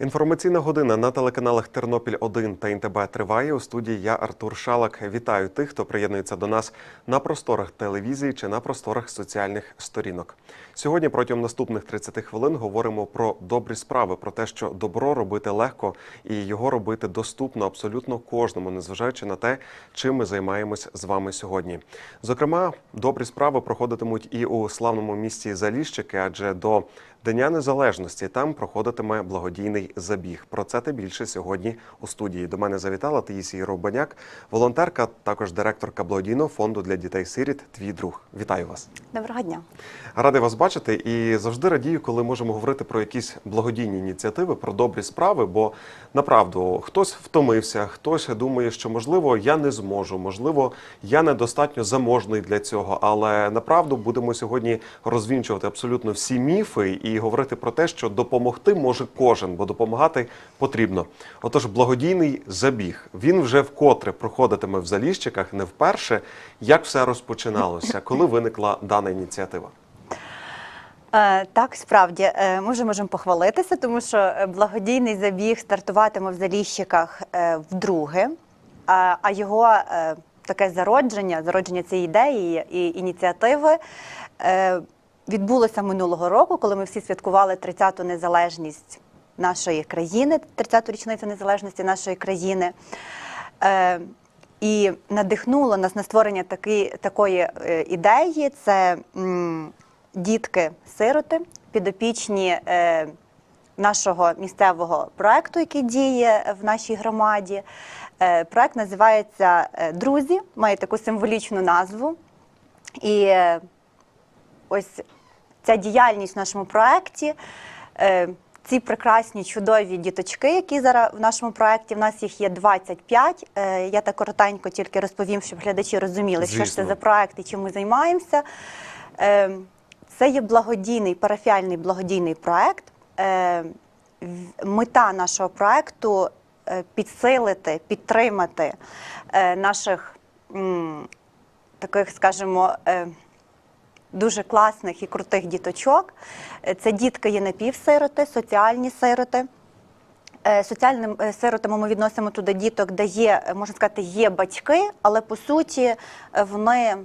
Інформаційна година на телеканалах Тернопіль 1 та НТБ триває. У студії я Артур Шалак. Вітаю тих, хто приєднується до нас на просторах телевізії чи на просторах соціальних сторінок. Сьогодні протягом наступних 30 хвилин говоримо про добрі справи, про те, що добро робити легко і його робити доступно абсолютно кожному, незважаючи на те, чим ми займаємось з вами сьогодні. Зокрема, добрі справи проходитимуть і у славному місті Заліщики, адже до Дня Незалежності там проходитиме благодійний забіг. Про це та більше сьогодні у студії. До мене завітала Таїсія Ровбаняк, волонтерка, також директорка благодійного фонду для дітей-сиріт. Твій друг. Вітаю вас. Доброго дня. Радий вас бачити і завжди радію, коли можемо говорити про якісь благодійні ініціативи, про добрі справи. Бо направду хтось втомився, хтось думає, що можливо я не зможу, можливо, я недостатньо заможний для цього. Але направду будемо сьогодні розвінчувати абсолютно всі міфи і говорити про те, що допомогти може кожен, бо допомагати потрібно. Отож, благодійний забіг він вже вкотре проходитиме в Заліщиках, не вперше. Як все розпочиналося, коли виникла дана ініціатива? Е, так, справді е, ми вже можемо похвалитися, тому що е, благодійний забіг стартуватиме в Заліщиках вдруге, а, його таке зародження, зародження цієї ідеї і ініціативи відбулося минулого року, коли ми всі святкували 30-ту незалежність нашої країни, 30-ту річницю незалежності нашої країни. Е, і надихнуло нас на створення таки, такої е, ідеї. Це м, дітки-сироти, підопічні е, нашого місцевого проекту, який діє в нашій громаді. Е, проект називається е, Друзі, має таку символічну назву. І е, ось ця діяльність в нашому проєкті. е, Ці прекрасні чудові діточки, які зараз в нашому проєкті, в нас їх є 25. Е, Я так коротенько тільки розповім, щоб глядачі розуміли, що ж це за проєкт і чим ми займаємося. Е, Це є благодійний, парафіальний благодійний проєкт. Мета нашого проєкту підсилити, підтримати наших таких, скажімо, дуже класних і крутих діточок. Е, Це дітки є напівсироти, соціальні сироти. Е, Соціальним е, сиротами ми відносимо туди діток, де є, можна сказати, є батьки, але по суті вони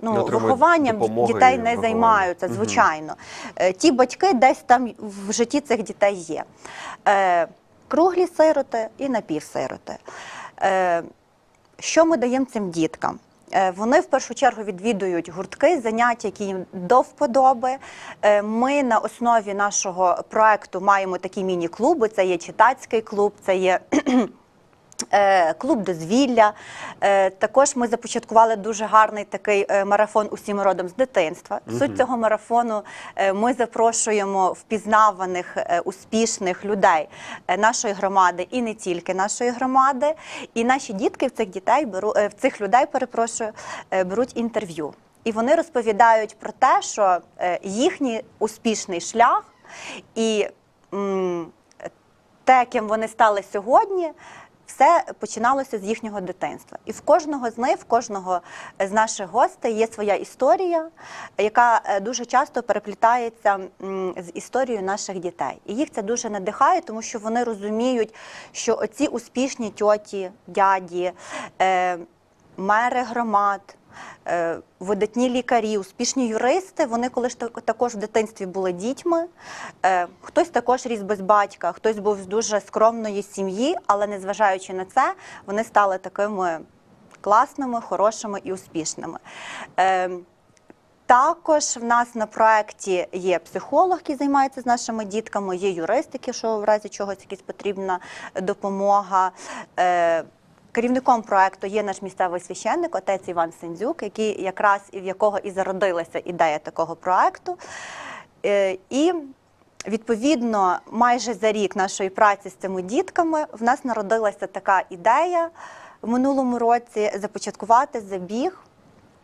ну, вихованням дітей не займаються, звичайно. Е, Ті батьки десь там в житті цих дітей є. Е, Круглі сироти і напівсироти. Е, Що ми даємо цим діткам? Е, Вони в першу чергу відвідують гуртки, заняття, які їм до вподоби. Е, Ми на основі нашого проекту маємо такі міні-клуби. Це є читацький клуб, це є клуб дозвілля. Е, Також ми започаткували дуже гарний такий е, марафон усім родом з дитинства. Суть цього марафону е, ми запрошуємо впізнаваних е, успішних людей е, нашої громади і не тільки нашої громади. І наші дітки в цих дітей беру е, в цих людей, перепрошую, е, беруть інтерв'ю. І вони розповідають про те, що е, їхній успішний шлях і те, ким вони стали сьогодні, все починалося з їхнього дитинства. І в кожного з них, в кожного з наших гостей є своя історія, яка е, дуже часто переплітається з історією наших дітей. І їх це дуже надихає, тому що вони розуміють, що оці успішні тьоті, дяді, е, мери громад. Е, Видатні лікарі, успішні юристи, вони коли ж також в дитинстві були дітьми. Е, Хтось також ріс без батька, хтось був з дуже скромної сім'ї, але незважаючи на це, вони стали такими класними, хорошими і успішними. Е, також в нас на проєкті є психолог, який займається з нашими дітками, є юрист, який, що в разі чогось якась потрібна допомога. Керівником проекту є наш місцевий священник, отець Іван Сендзюк, який якраз і в якого і зародилася ідея такого проекту. Е, І відповідно, майже за рік нашої праці з цими дітками в нас народилася така ідея в минулому році започаткувати забіг.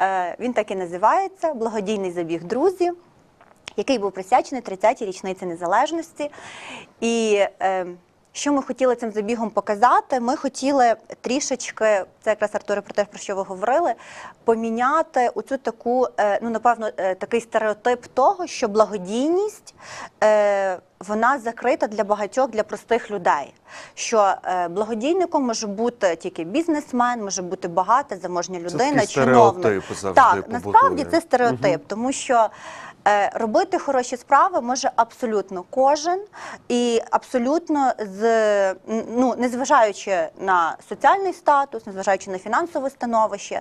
Е, Він так і називається Благодійний забіг друзі, який був присвячений 30-й річниці незалежності. І е, Що ми хотіли цим забігом показати? Ми хотіли трішечки, це якраз Артуре про те, про що ви говорили, поміняти оцю таку, е, ну напевно, е, такий стереотип того, що благодійність е, вона закрита для багатьох, для простих людей. Що благодійником може бути тільки бізнесмен, може бути багата, заможня людина, такий чиновник. стереотип завжди Так, насправді це стереотип, тому що робити хороші справи може абсолютно кожен, і абсолютно з ну, незважаючи на соціальний статус, незважаючи на фінансове становище,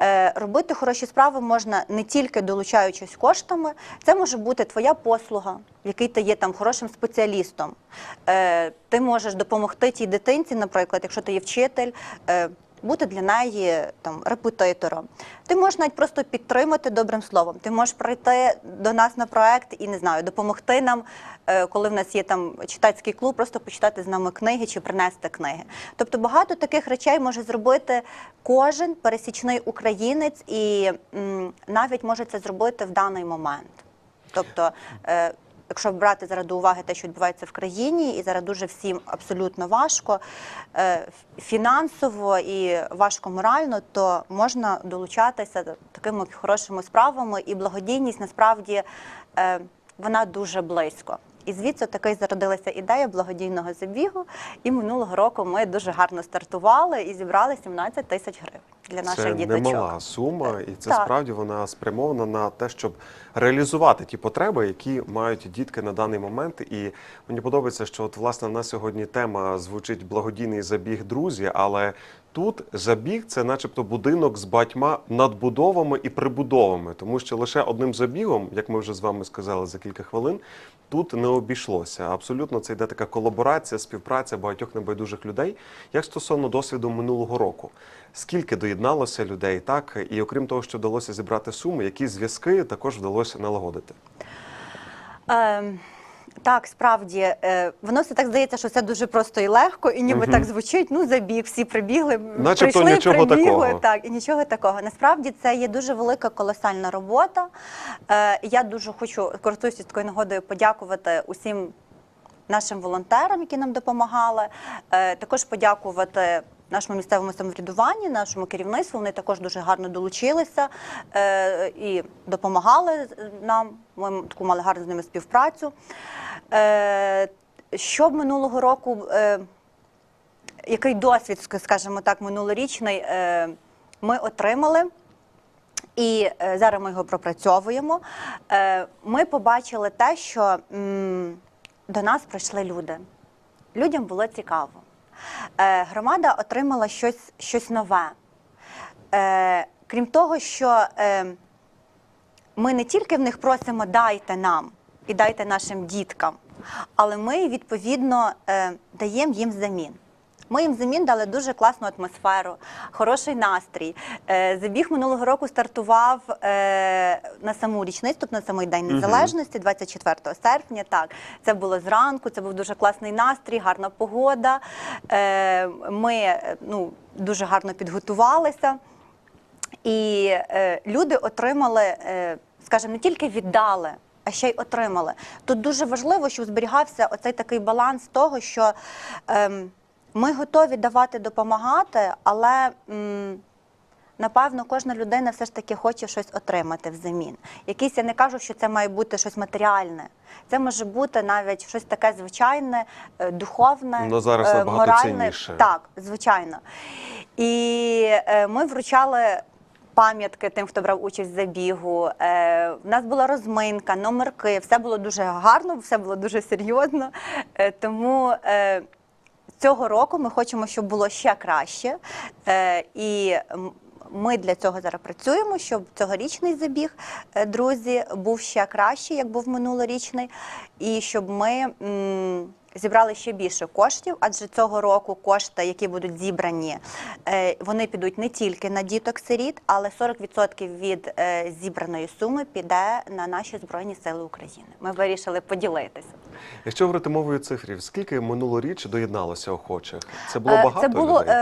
е, робити хороші справи можна не тільки долучаючись коштами, це може бути твоя послуга, в якій ти є там хорошим спеціалістом. Е, ти можеш допомогти тій дитинці, наприклад, якщо ти є вчитель. Бути для неї там репетитором. Ти можеш навіть просто підтримати добрим словом. Ти можеш прийти до нас на проект і не знаю, допомогти нам, е, коли в нас є там читацький клуб, просто почитати з нами книги чи принести книги. Тобто багато таких речей може зробити кожен пересічний українець, і навіть може це зробити в даний момент. Тобто, е, якщо брати зараз до уваги те, що відбувається в країні, і зараз дуже всім абсолютно важко е, фінансово і важко морально, то можна долучатися до такими хорошими справами, і благодійність насправді е, вона дуже близько. І звідси таки зародилася ідея благодійного забігу. І минулого року ми дуже гарно стартували і зібрали 17 тисяч гривень для наших Це діточок. немала сума, і це Так. справді вона спрямована на те, щоб реалізувати ті потреби, які мають дітки на даний момент. І мені подобається, що от власне на сьогодні тема звучить благодійний забіг друзі, але тут забіг це, начебто, будинок з батьма надбудовами і прибудовами, тому що лише одним забігом, як ми вже з вами сказали за кілька хвилин, тут не обійшлося. Абсолютно це йде така колаборація, співпраця багатьох небайдужих людей. Як стосовно досвіду минулого року, скільки доєдналося людей, так і окрім того, що вдалося зібрати суми, які зв'язки також вдалося налагодити. Ем, так, справді, е, воно все так здається, що це дуже просто і легко, і ніби Мгм. так звучить. Ну, забіг, всі прибігли, Начебто прийшли, нічого прибігли. такого. Так, і нічого такого. Насправді це є дуже велика колосальна робота. Е, я дуже хочу, користуючись такою нагодою, подякувати усім нашим волонтерам, які нам допомагали. Е, також подякувати нашому місцевому самоврядуванню, нашому керівництву. Вони також дуже гарно долучилися е, і допомагали нам. Ми таку мали гарну з ними співпрацю. Е, що минулого року, е, який досвід, скажімо так, минулорічний е, ми отримали? І е, зараз ми його пропрацьовуємо. Е, Ми побачили те, що до нас прийшли люди. Людям було цікаво. Е, Громада отримала щось, щось нове. Е, Крім того, що е, ми не тільки в них просимо дайте нам і дайте нашим діткам, але ми відповідно даємо їм взамін. Ми їм взамін дали дуже класну атмосферу, хороший настрій. Е, Забіг минулого року стартував е, на саму річницю, тобто на самий день незалежності, 24 серпня. Так, це було зранку, це був дуже класний настрій, гарна погода. Е, Ми ну, дуже гарно підготувалися. І люди отримали, скажімо, не тільки віддали, а ще й отримали. Тут дуже важливо, щоб зберігався оцей такий баланс того, що ем, ми готові давати допомагати, але м, напевно кожна людина все ж таки хоче щось отримати взамін. Якийсь я не кажу, що це має бути щось матеріальне. Це може бути навіть щось таке звичайне, е, духовне, Ну, зараз е, набагато моральне. цінніше. Так, звичайно. І е, ми вручали. Пам'ятки тим, хто брав участь в забігу. Е, в нас була розминка, номерки, все було дуже гарно, все було дуже серйозно. Е, тому е, цього року ми хочемо, щоб було ще краще. Е, і ми для цього зараз працюємо, щоб цьогорічний забіг, е, друзі, був ще кращий, як був минулорічний, і щоб ми. Зібрали ще більше коштів, адже цього року кошти, які будуть зібрані, е, вони підуть не тільки на діток-сиріт, але 40% від е, зібраної суми піде на наші збройні сили України. Ми вирішили поділитися. Якщо говорити мовою цифрів, скільки минулоріч доєдналося охочих? Це було Е, багато Це було людей?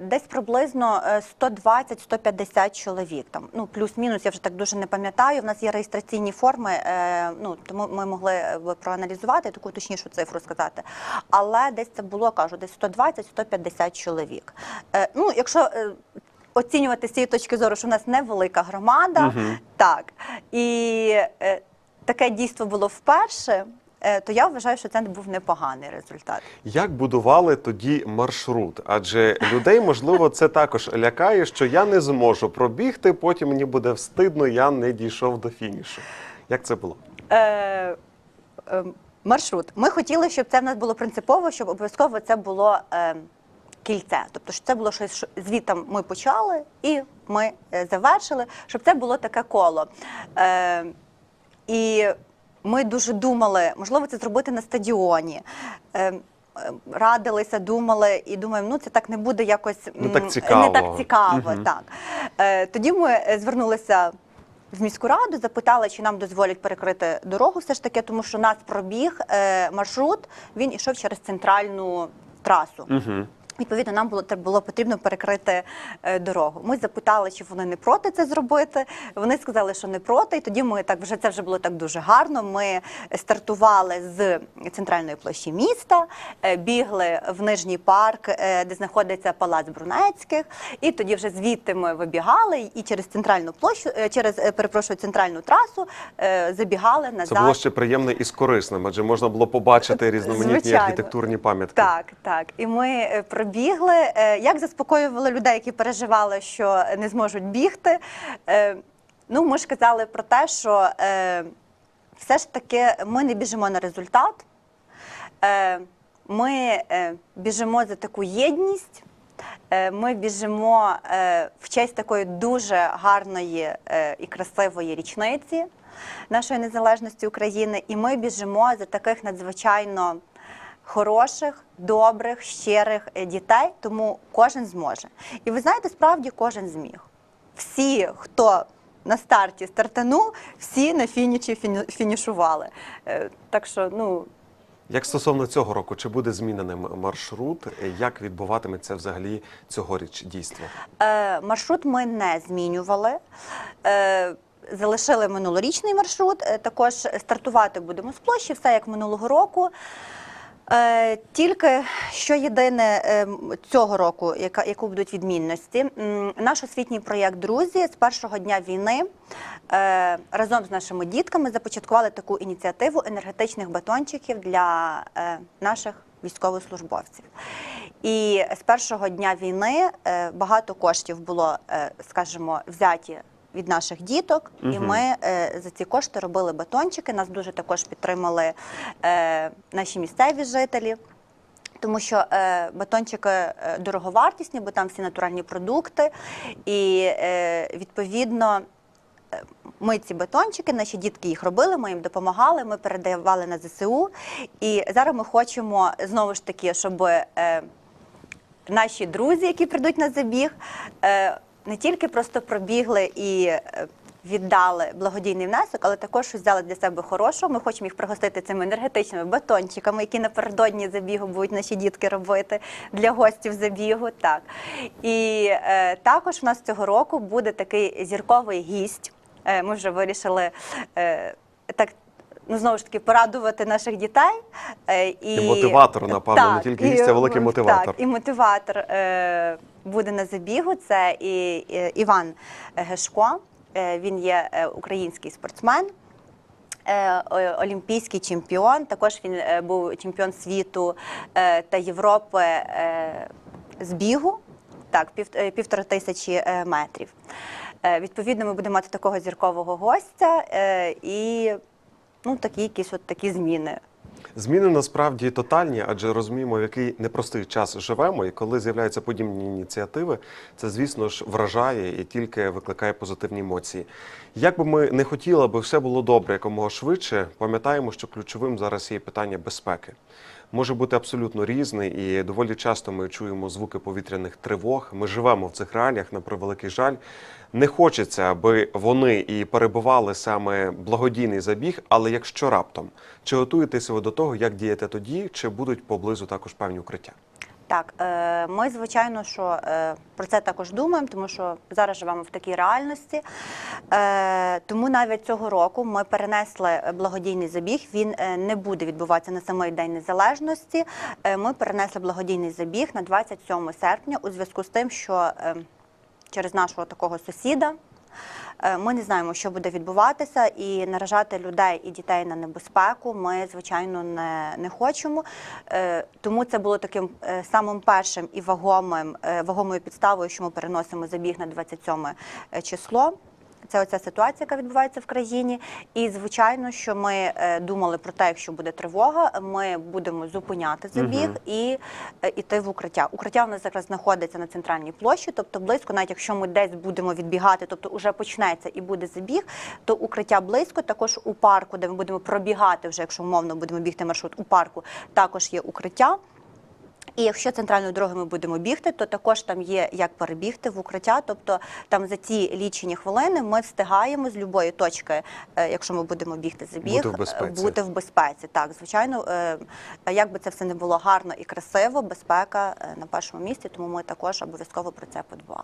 десь приблизно е, 120-150 чоловік. Там ну плюс-мінус, я вже так дуже не пам'ятаю. В нас є реєстраційні форми, ну тому ми могли б проаналізувати таку точнішу цифру сказати. Сказати. Але десь це було, кажу, десь 120-150 чоловік. Е, ну, якщо е, оцінювати з цієї точки зору, що в нас невелика громада, Мгм. так. І е, таке дійство було вперше, то я вважаю, що це був непоганий результат. Як будували тоді маршрут? Адже людей, можливо, це також лякає, що я не зможу пробігти, потім мені буде встидно, я не дійшов до фінішу. Як це було? Е, е, маршрут. Ми хотіли, щоб це в нас було принципово, щоб обов'язково це було е, кільце. Тобто, щоб це було щось що звітом ми почали і ми е, завершили, щоб це було таке коло. Е, і ми дуже думали, можливо, це зробити на стадіоні. Е, е, Радилися, думали і думаємо, ну це так не буде якось Не так цікаво. Не так цікаво Мгм. так. Е, тоді ми е, звернулися в міську раду, запитали, чи нам дозволять перекрити дорогу, все ж таки, тому що нас пробіг е, маршрут, він ішов через центральну трасу. Угу. Відповідно, нам було було потрібно перекрити е, дорогу. Ми запитали, чи вони не проти це зробити. Вони сказали, що не проти. І тоді ми так вже це вже було так дуже гарно. Ми стартували з центральної площі міста, е, бігли в нижній парк, е, де знаходиться палац Брунецьких. І тоді вже звідти ми вибігали і через центральну площу, через перепрошую, центральну трасу забігали назад. Це було ще приємне і з корисним, адже можна було побачити різноманітні Звичайно. архітектурні пам'ятки. Так, так. І ми пробігли. Е, Як заспокоювали людей, які переживали, що не зможуть бігти. Е, Ну, ми ж казали про те, що е, все ж таки ми не біжимо на результат. Ми біжимо за таку єдність. Ми біжимо в честь такої дуже гарної і красивої річниці нашої незалежності України, і ми біжимо за таких надзвичайно хороших, добрих, щирих е, дітей, тому кожен зможе. І ви знаєте, справді кожен зміг. Всі, хто на старті стартанув, всі на фініші фіні- фінішували. Е, Так що, ну, Як стосовно цього року, чи буде зміненим маршрут? Як відбуватиметься взагалі цьогоріч дійство? Е, маршрут ми не змінювали. Е, залишили минулорічний маршрут. Е, також стартувати будемо з площі, все як минулого року. Е, тільки що єдине е, цього року, яка, яку будуть відмінності, наш освітній проєкт Друзі з першого дня війни е, разом з нашими дітками започаткували таку ініціативу енергетичних батончиків для наших військовослужбовців. І з першого дня війни багато коштів було, скажімо, взяті. Від наших діток, і ми е, за ці кошти робили батончики. Нас дуже також підтримали е, наші місцеві жителі. Тому що е, батончики е, дороговартісні, бо там всі натуральні продукти. І е, відповідно е, ми ці батончики, наші дітки їх робили, ми їм допомагали, ми передавали на ЗСУ. І зараз ми хочемо знову ж таки, щоб е, наші друзі, які прийдуть на забіг, е, не тільки просто пробігли і е, віддали благодійний внесок, але також щось взяли для себе хорошого. Ми хочемо їх пригостити цими енергетичними батончиками, які напередодні забігу будуть наші дітки робити для гостів забігу. Так і е, також в нас цього року буде такий зірковий гість. Е, ми вже вирішили е, так. Ну, знову ж таки, порадувати наших дітей. Е, і, І мотиватор, напевно, не тільки гість, а великий мотиватор. Так, і мотиватор е, буде на забігу. Це і, і Іван Гешко. Е, він є е, український спортсмен. е, Олімпійський чемпіон, також він е, був чемпіон світу е, та Європи е, з бігу, так, пів, е, півтора тисячі е, метрів. Е, Відповідно, ми будемо мати такого зіркового гостя е, і ну, такі якісь от такі зміни. Зміни насправді тотальні, адже розуміємо, в який непростий час живемо, і коли з'являються подібні ініціативи, це звісно ж вражає і тільки викликає позитивні емоції. Як би ми не хотіли, аби все було добре якомога швидше, пам'ятаємо, що ключовим зараз є питання безпеки. Може бути абсолютно різний, і доволі часто ми чуємо звуки повітряних тривог. Ми живемо в цих реаліях на превеликий жаль. Не хочеться, аби вони і перебували саме благодійний забіг, але якщо раптом, чи готуєтеся ви до того, як діяти тоді, чи будуть поблизу також певні укриття? Так, е, ми звичайно, що е, про це також думаємо, тому що зараз живемо в такій реальності. Е, Тому навіть цього року ми перенесли благодійний забіг. Він не буде відбуватися на самий день незалежності. Ми перенесли благодійний забіг на 27 серпня у зв'язку з тим, що через нашого такого сусіда. Е, Ми не знаємо, що буде відбуватися, і наражати людей і дітей на небезпеку ми, звичайно, не, не хочемо. Е, Тому це було таким е, самим першим і вагомим, вагомою підставою, що ми переносимо забіг на 27 число. Це оця ситуація, яка відбувається в країні. І звичайно, що ми е, думали про те, якщо буде тривога, ми будемо зупиняти забіг і е, іти в укриття. Укриття в нас якраз знаходиться на центральній площі, тобто близько, навіть якщо ми десь будемо відбігати, тобто вже почнеться і буде забіг, то укриття близько. Також у парку, де ми будемо пробігати, вже якщо умовно будемо бігти маршрут у парку, також є укриття. І якщо центральною дорогою ми будемо бігти, то також там є як перебігти в укриття. Тобто там за ці лічені хвилини ми встигаємо з будь-якої точки, е, якщо ми будемо бігти забіг, Бути в е, безпеці. бути в безпеці. Так, звичайно, е, як би це все не було гарно і красиво, безпека е, на першому місці, тому ми також обов'язково про це подбали.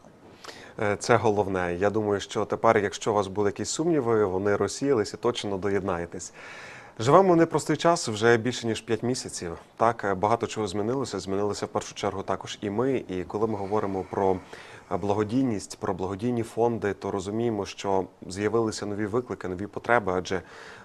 Е, Це головне. Я думаю, що тепер, якщо у вас були якісь сумніви, вони розсіялися, точно доєднаєтесь. Живемо в непростий час вже більше ніж 5 місяців. Так е, багато чого змінилося. Змінилися в першу чергу також і ми. І коли ми говоримо про е, благодійність, про благодійні фонди, то розуміємо, що з'явилися нові виклики, нові потреби, адже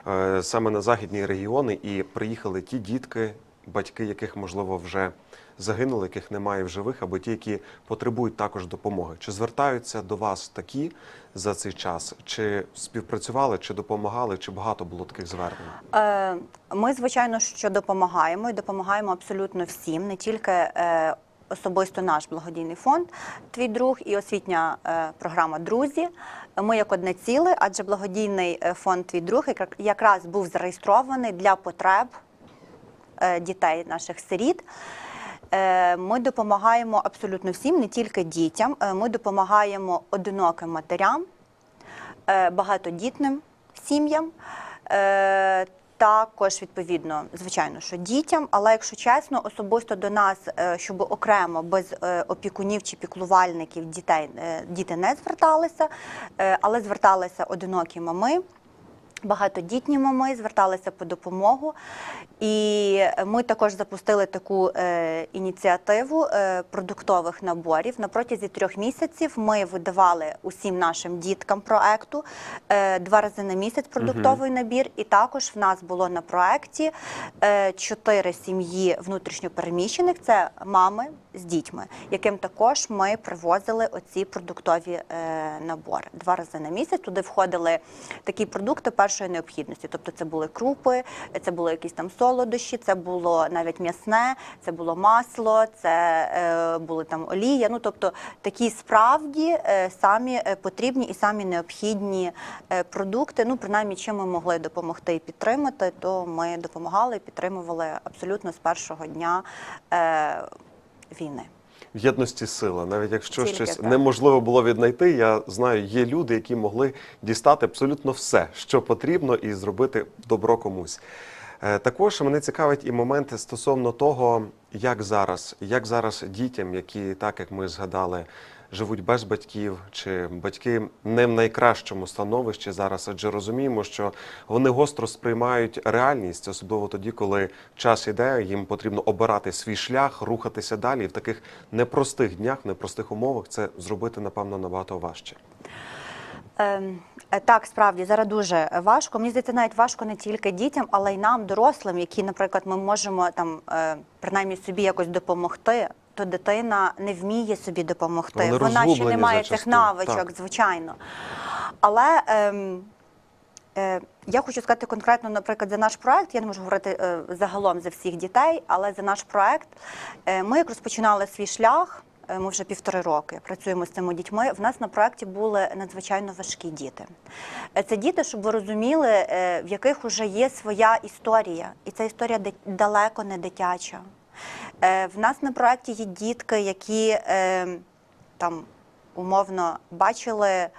е, саме на західні регіони і приїхали ті дітки, батьки, яких можливо вже загинули, яких немає в живих, або ті, які потребують також допомоги. Чи звертаються до вас такі за цей час? Чи співпрацювали, чи допомагали, чи багато було таких звернень? Е, Ми, звичайно, що допомагаємо і допомагаємо абсолютно всім, не тільки е, особисто наш благодійний фонд Твій друг і освітня е, програма Друзі. Ми як одне ціле, адже благодійний фонд Твій друг якраз- був зареєстрований для потреб дітей наших сиріт. Е, Ми допомагаємо абсолютно всім, не тільки дітям. Е, Ми допомагаємо одиноким матерям, е, багатодітним сім'ям. е, Також відповідно, звичайно, що дітям, але якщо чесно, особисто до нас, е, щоб окремо без е, опікунів чи піклувальників дітей е, діти не зверталися, е, але зверталися одинокі мами. Багатодітні мами зверталися по допомогу, і ми також запустили таку е, ініціативу е, продуктових наборів. На протязі трьох місяців ми видавали усім нашим діткам проекту е, два рази на місяць продуктовий набір. І також в нас було на проекті е, чотири сім'ї внутрішньопереміщених. Це мами з дітьми, яким також ми привозили оці продуктові е, набори два рази на місяць. Туди входили такі продукти першої необхідності. Тобто це були крупи, це були якісь там солодощі, це було навіть м'ясне, це було масло, це е, були там олія. Ну тобто такі справді е, самі потрібні і самі необхідні продукти. Ну принаймні, чим ми могли допомогти і підтримати, то ми допомагали і підтримували абсолютно з першого дня війни. В єдності сила, навіть якщо Тільки щось так. неможливо було віднайти, я знаю, є люди, які могли дістати абсолютно все, що потрібно, і зробити добро комусь. Е, Також мене цікавить і моменти стосовно того, як зараз, як зараз дітям, які так як ми згадали, живуть без батьків, чи батьки не в найкращому становищі зараз, адже розуміємо, що вони гостро сприймають реальність, особливо тоді, коли час іде, їм потрібно обирати свій шлях, рухатися далі. І в таких непростих днях, непростих умовах це зробити, напевно, набагато важче. Ем, е, Так, справді зараз дуже важко. Мені здається, навіть важко не тільки дітям, але й нам, дорослим, які, наприклад, ми можемо там е, принаймні собі якось допомогти. То дитина не вміє собі допомогти. Вони Вона ще не має зачасту, навичок, так. звичайно. Але ем, е, я хочу сказати конкретно, наприклад, за наш проект. Я не можу говорити е, загалом за всіх дітей, але за наш проект е, ми як розпочинали свій шлях. е, Ми вже півтори роки працюємо з цими дітьми. В нас на проєкті були надзвичайно важкі діти. Е, Це діти, щоб ви розуміли, е, в яких вже є своя історія, і ця історія далеко не дитяча. Е, В нас на проєкті є дітки, які е, там умовно бачили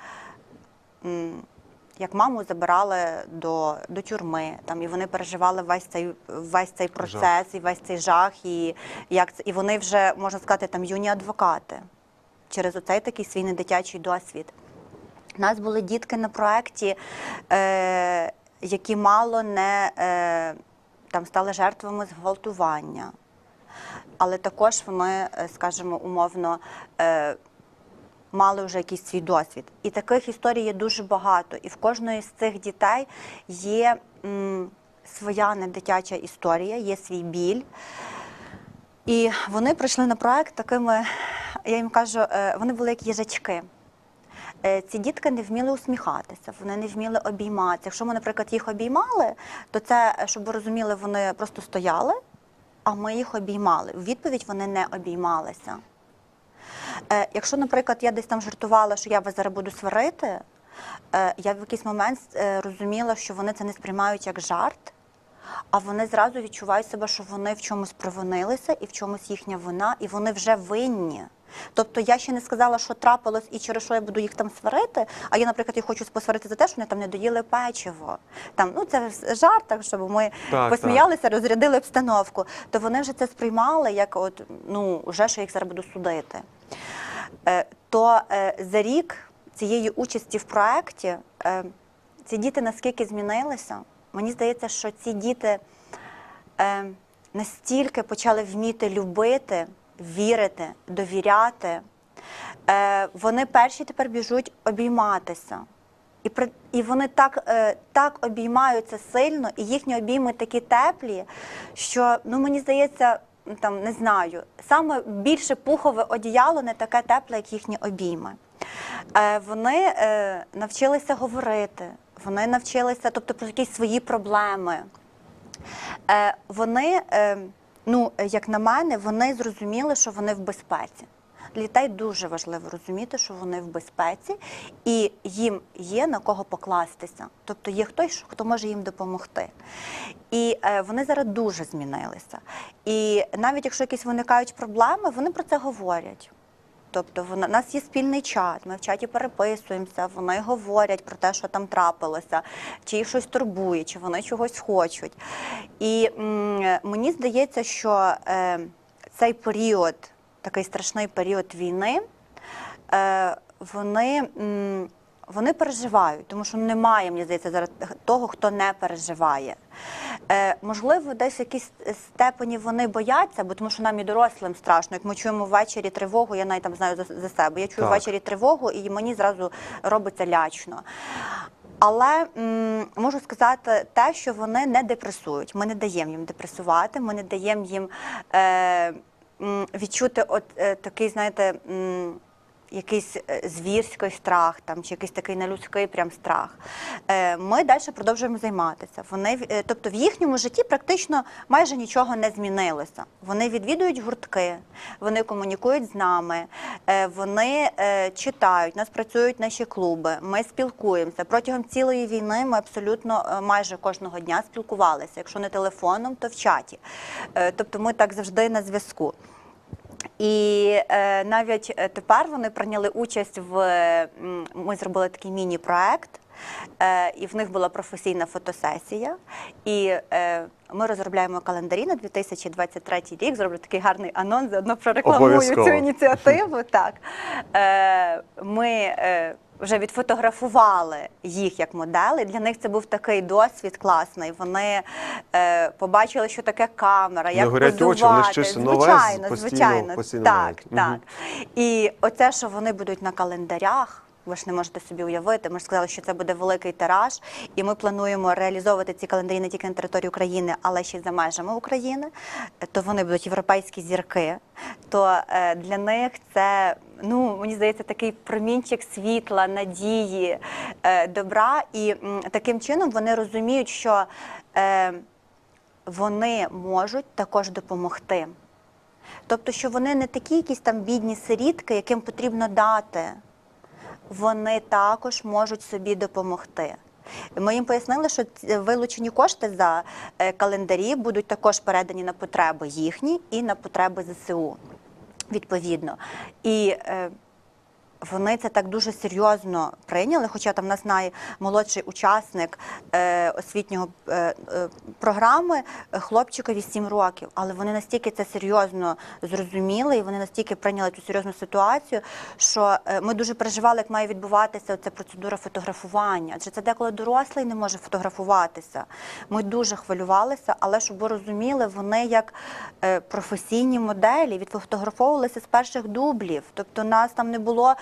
як маму забирали до, до тюрми, там і вони переживали весь цей весь цей процес Жах. і весь цей жах, і як це, і вони вже можна сказати там юні адвокати через оцей такий свій недитячий досвід. У нас були дітки на проєкті, е, які мало не е, там стали жертвами зґвалтування. Але також вони, е, скажімо, умовно е, мали вже якийсь свій досвід. І таких історій є дуже багато. І в кожної з цих дітей є своя недитяча історія, є свій біль. І вони прийшли на проект такими, я їм кажу, е, вони були як їжачки. Ці дітки не вміли усміхатися, вони не вміли обійматися. Якщо ми, наприклад, їх обіймали, то це, щоб ви розуміли, вони просто стояли, а ми їх обіймали. У відповідь вони не обіймалися. Е, Якщо, наприклад, я десь там жартувала, що я вас зараз буду сварити, е, я в якийсь момент е, розуміла, що вони це не сприймають як жарт, а вони зразу відчувають себе, що вони в чомусь провинилися і в чомусь їхня вина, і вони вже винні. Тобто я ще не сказала, що трапилось і через що я буду їх там сварити. А я, наприклад, їх хочу посварити за те, що вони там не доїли печиво. Там ну це жарт, так щоб ми Так, посміялися, розрядили обстановку. То вони вже це сприймали як от ну вже що я їх зараз буду судити. Е, то е, за рік цієї участі в проєкті е, ці діти наскільки змінилися. Мені здається, що ці діти е, настільки почали вміти любити, вірити, довіряти. Е, вони перші тепер біжуть обійматися. І, при, і вони так, е, так обіймаються сильно, і їхні обійми такі теплі, що ну мені здається, ну, там не знаю, саме більше пухове одіяло не таке тепле, як їхні обійми. Е, вони е, навчилися говорити, вони навчилися, тобто про якісь свої проблеми. Е, вони, е, ну, як на мене, вони зрозуміли, що вони в безпеці. Для дітей дуже важливо розуміти, що вони в безпеці, і їм є на кого покластися. Тобто є хтось, хто може їм допомогти. І е, вони зараз дуже змінилися. І навіть якщо якісь виникають проблеми, вони про це говорять. Тобто вона- у нас є спільний чат, ми в чаті переписуємося, вони говорять про те, що там трапилося, чи їх щось турбує, чи вони чогось хочуть. І м, мені здається, що е, цей період, такий страшний період війни, е, вони, м, вони переживають, тому що немає, мені здається, зараз того, хто не переживає. Е, можливо, десь в якійсь степені вони бояться, бо тому що нам і дорослим страшно. Як ми чуємо ввечері тривогу, я навіть там знаю за, за себе. Я чую Так. ввечері тривогу, і мені зразу робиться лячно. Але м, можу сказати те, що вони не депресують. Ми не даємо їм депресувати, ми не даємо їм е, м, відчути от е, такий, знаєте. М, Якийсь е, звірський страх там чи якийсь такий нелюдський прям страх. Е, Ми далі продовжуємо займатися. Вони е, тобто в їхньому житті практично майже нічого не змінилося. Вони відвідують гуртки, вони комунікують з нами, вони читають, у нас працюють наші клуби. Ми спілкуємося протягом цілої війни. Ми абсолютно майже кожного дня спілкувалися. Якщо не телефоном, то в чаті. Тобто ми так завжди на зв'язку. І е, навіть е, тепер вони прийняли участь в ми зробили такий міні-проект, е, і в них була професійна фотосесія. І ми розробляємо календарі на 2023 рік. Зроблю такий гарний анонс, заодно прорекламую цю ініціативу. Так ми вже відфотографували їх як модели. Для них це був такий досвід класний. Вони е, побачили, що таке камера, як позувати. очі, вони щось нове звичайно, постійно- звичайно, постійно так, мають. так. Угу. І оце, що вони будуть на календарях. Ви ж не можете собі уявити. Ми ж сказали, що це буде великий тираж, і ми плануємо реалізовувати ці календарі не тільки на території України, але ще й за межами України. То вони будуть європейські зірки. То е, для них це ну мені здається такий промінчик світла, надії, е, добра. І таким чином вони розуміють, що е, вони можуть також допомогти. Тобто, що вони не такі якісь там бідні сирітки, яким потрібно дати. Вони також можуть собі допомогти. Ми їм пояснили, що вилучені кошти за е, календарі будуть також передані на потреби їхні і на потреби ЗСУ відповідно. І е, вони це так дуже серйозно прийняли. Хоча там в нас наймолодший учасник е, освітнього е, е, програми е, хлопчикові 7 років, але вони настільки це серйозно зрозуміли, і вони настільки прийняли цю серйозну ситуацію, що е, ми дуже переживали, як має відбуватися ця процедура фотографування. Адже це деколи дорослий не може фотографуватися. Ми дуже хвилювалися, але щоб ви розуміли, вони як професійні моделі відфотографовувалися з перших дублів. Тобто нас там не було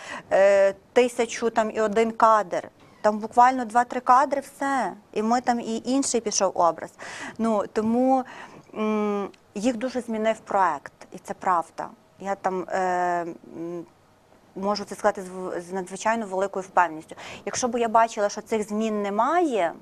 тисячу там і один кадр. Там буквально два-три кадри, все. І ми там і інший пішов образ. Ну тому м, їх дуже змінив проект, і це правда. Я там е, можу це сказати з, з надзвичайно великою впевненістю. Якщо б я бачила, що цих змін немає,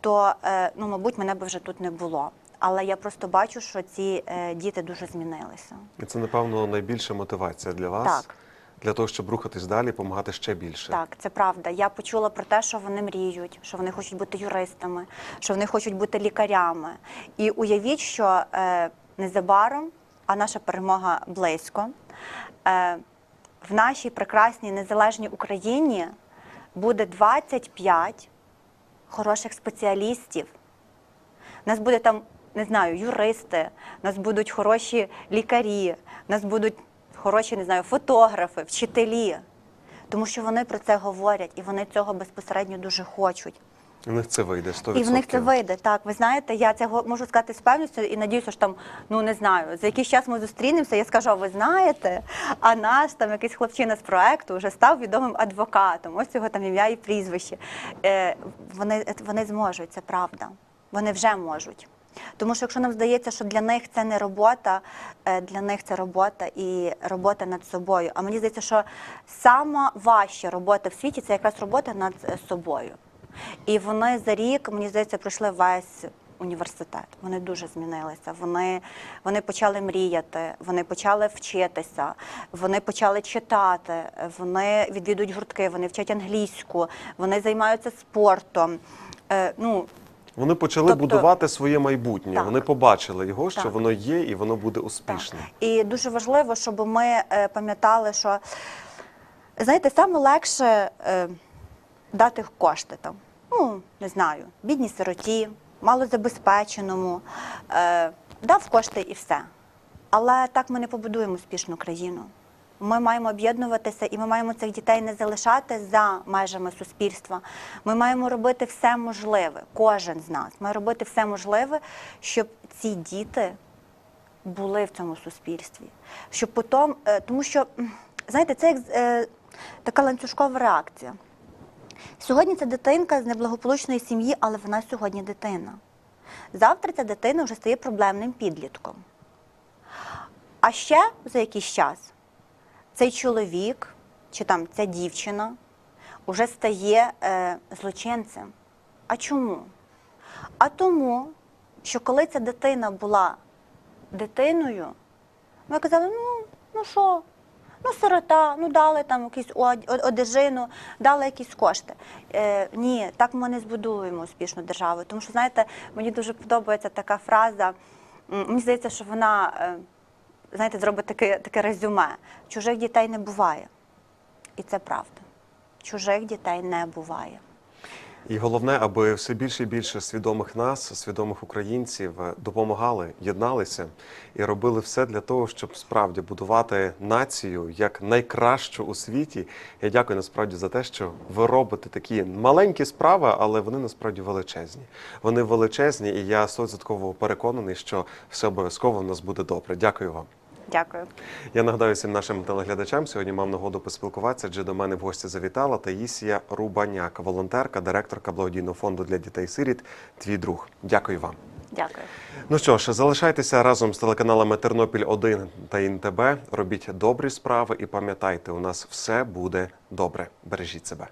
то е, ну, мабуть, мене би вже тут не було. Але я просто бачу, що ці е, діти дуже змінилися. І це, напевно, найбільша мотивація для вас, Так. Для того, щоб рухатись далі, допомагати ще більше. Так, це правда. Я почула про те, що вони мріють, що вони хочуть бути юристами, що вони хочуть бути лікарями. І уявіть, що е, незабаром, а наша перемога близько, е, в нашій прекрасній незалежній Україні буде 25 хороших спеціалістів. У нас буде там, не знаю, юристи, у нас будуть хороші лікарі, у нас будуть хороші, не знаю, фотографи, вчителі. Тому що вони про це говорять і вони цього безпосередньо дуже хочуть. У них це вийде 100%. І в них це вийде. Так, ви знаєте, я це можу сказати з певністю і надіюся, що там, ну не знаю, за якийсь час ми зустрінемося. Я скажу, а ви знаєте, а наш там якийсь хлопчина з проекту вже став відомим адвокатом. Ось його там ім'я і прізвище. Е, вони, вони зможуть, це правда. Вони вже можуть. Тому що якщо нам здається, що для них це не робота, е, для них це робота і робота над собою. А мені здається, що сама важча робота в світі це якраз робота над е, собою. І вони за рік, мені здається, пройшли весь університет. Вони дуже змінилися. Вони, вони почали мріяти, вони почали вчитися, вони почали читати, вони відвідують гуртки, вони вчать англійську, вони займаються спортом. Е, ну, Вони почали Тобто- будувати своє майбутнє. Так. Вони побачили його, що Так. воно є, і воно буде успішним. Так. І дуже важливо, щоб ми е, пам'ятали, що знаєте, саме легше е, дати кошти там. Ну, не знаю, бідній сироті, малозабезпеченому, е, дав кошти і все. Але так ми не побудуємо успішну країну. Ми маємо об'єднуватися і ми маємо цих дітей не залишати за межами суспільства. Ми маємо робити все можливе, кожен з нас має робити все можливе, щоб ці діти були в цьому суспільстві. Щоб потім, е, тому що, знаєте, це як е, така ланцюжкова реакція. Сьогодні це дитинка з неблагополучної сім'ї, але вона сьогодні дитина. Завтра ця дитина вже стає проблемним підлітком. А ще за якийсь час цей чоловік чи там ця дівчина вже стає е, злочинцем. А чому? А тому, що коли ця дитина була дитиною, ми казали, ну, ну що, ну сирота, ну дали там якусь од- од- одежину, дали якісь кошти. Е, ні, так ми не збудуємо успішну державу. Тому що, знаєте, мені дуже подобається така фраза. Мені здається, що вона, е, знаєте, зробить таке, таке резюме. Чужих дітей не буває. І це правда. Чужих дітей не буває. І головне, аби все більше і більше свідомих нас, свідомих українців, е, допомагали, єдналися і робили все для того, щоб справді будувати націю як найкращу у світі. Я дякую насправді за те, що ви робите такі маленькі справи, але вони насправді величезні. Вони величезні, і я стовідсотково переконаний, що все обов'язково в нас буде добре. Дякую вам. Дякую. Я нагадаю всім нашим телеглядачам. Сьогодні мав нагоду поспілкуватися, адже до мене в гості завітала Таїсія Рубаняк, волонтерка, директорка благодійного фонду для дітей-сиріт. Твій друг. Дякую вам. Дякую. Ну що ж, залишайтеся разом з телеканалами Тернопіль 1 та ІНТБ. Робіть добрі справи і пам'ятайте, у нас все буде добре. Бережіть себе.